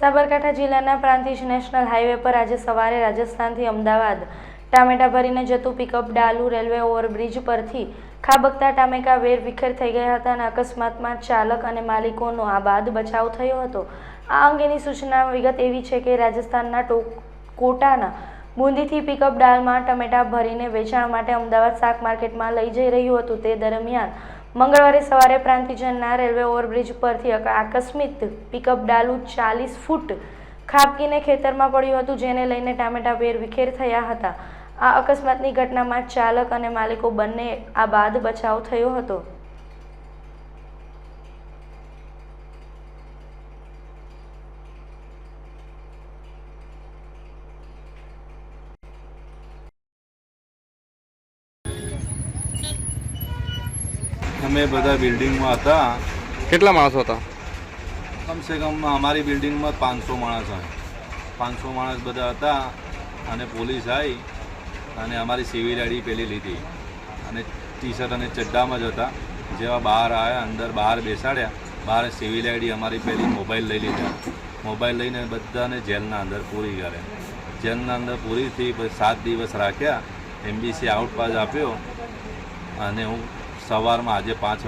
સાબરકાંઠા જિલ્લાના Prantij national highway પર આજે સવારે રાજસ્થાનથી અમદાવાદ ટામેટા ભરીને જતું પિકઅપ ડાલુ રેલવે ઓવરબ્રિજ પરથી ખાબકતા ટામેકા વેર વિખેર થઈ ગયા હતા અને અકસ્માતમાં ચાલક અને માલિકોનો આ બાદ બચાવ થયો હતો. આ અંગેની સૂચના વિગત એવી છે કે રાજસ્થાનના ટો, કોટાના બુંદીથી પિકઅપ ડાલમાં ટમેટા ભરીને વેચાણ માટે અમદાવાદ શાક માર્કેટમાં લઈ જઈ રહ્યું હતું. તે દરમિયાન મંગળવારે સવારે પ્રાંતિજનના રેલવે ઓવરબ્રિજ પરથી આકસ્મિક પિકઅપ ડાલુ ચાલીસ ફૂટ ખાબકીને ખેતરમાં પડ્યું હતું, જેને લઈને ટામેટા વેર વિખેર થયા હતા. આ અકસ્માતની ઘટનામાં ચાલક અને માલિકો બંને આ બાદ બચાવ થયો હતો. અમે બધા બિલ્ડિંગમાં હતા. કેટલા માણસો હતા? કમસે કમ અમારી બિલ્ડિંગમાં પાંચસો માણસ હોય પાંચસો માણસ બધા હતા અને પોલીસ આવી અને અમારી સિવિલ આઈડી પેલી લીધી. અને ટી શર્ટ અને ચડ્ડામાં જ હતા. જેવા બહાર આવ્યા અંદર બહાર બેસાડ્યા બહાર સિવિલ આઈડી અમારી પેલી મોબાઈલ લઈ લીધા. મોબાઈલ લઈને બધાને જેલના અંદર પૂરી કરે. જેલના અંદર પૂરીથી પછી સાત દિવસ રાખ્યા. એમબીસી આઉટ પાસ આપ્યો. અને હું સવારમાં આજે પાંચ